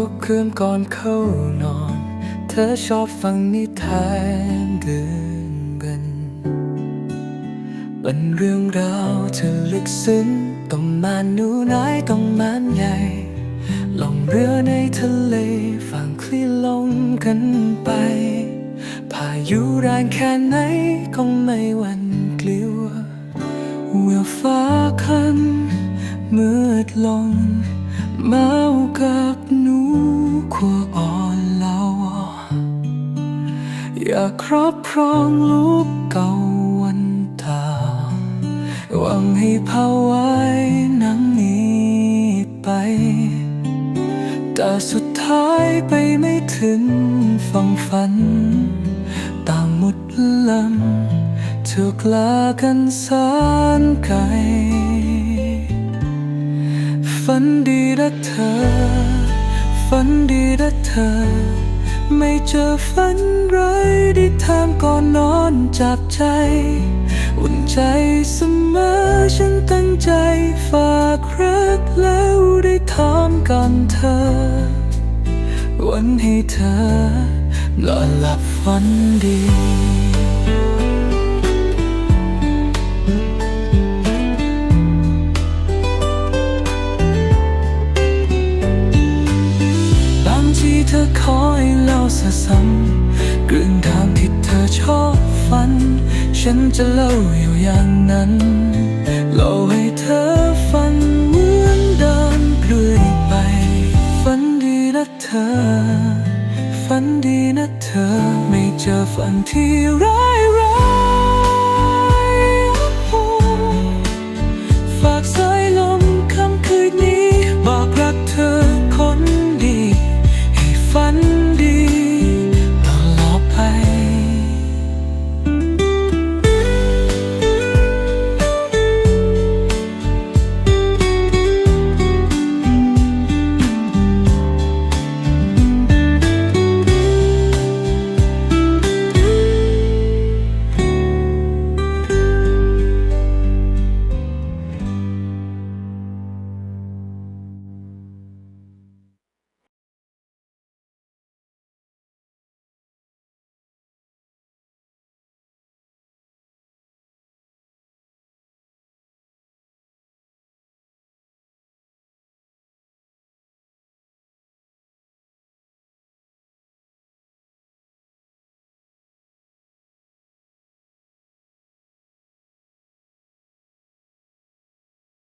ุกคืนก่อนเข้านอน เธอชอบฟังนิทานเรื่องกันเป็นเรื่องราวที่ลึกซึ้งต้องมานหนูน้อยต้องมานใหญ่ลองเรือในทะเลฝั่งคลื่นลงกันไป พายุแรงแค่ไหนก็ไม่หวั่นกลัวเมื่อฟ้าคัน มืดลง เมากับหนูขัวอ่อนเล่าอยากครอบครองลูกเก่าวันตาหวังให้พาไว้นังนี้ไป แต่สุดท้ายไปไม่ถึงฝั่งฝันต่างหมดลำถูกลากันสานไกล ฝันดีนะเธอ ฝันดีนะเธอ ไม่เจอฝันร้ายได้ทำก่อนนอนจับใจ อุ่นใจเสมอฉันตั้งใจฝากรักแล้วได้ทำก่อนเธอ วันให้เธอนอนหลับฝันดี ขอให้เล่าซ้ำๆเรื่องทางที่เธอชอบฝัน ฉันจะเล่าอยู่อย่างนั้นเล่าให้เธอฟังเหมือนเดินเรื่อยไป ฝันดีนะเธอ ฝันดีนะเธอ ไม่เจอฝันที่ร้ายร้า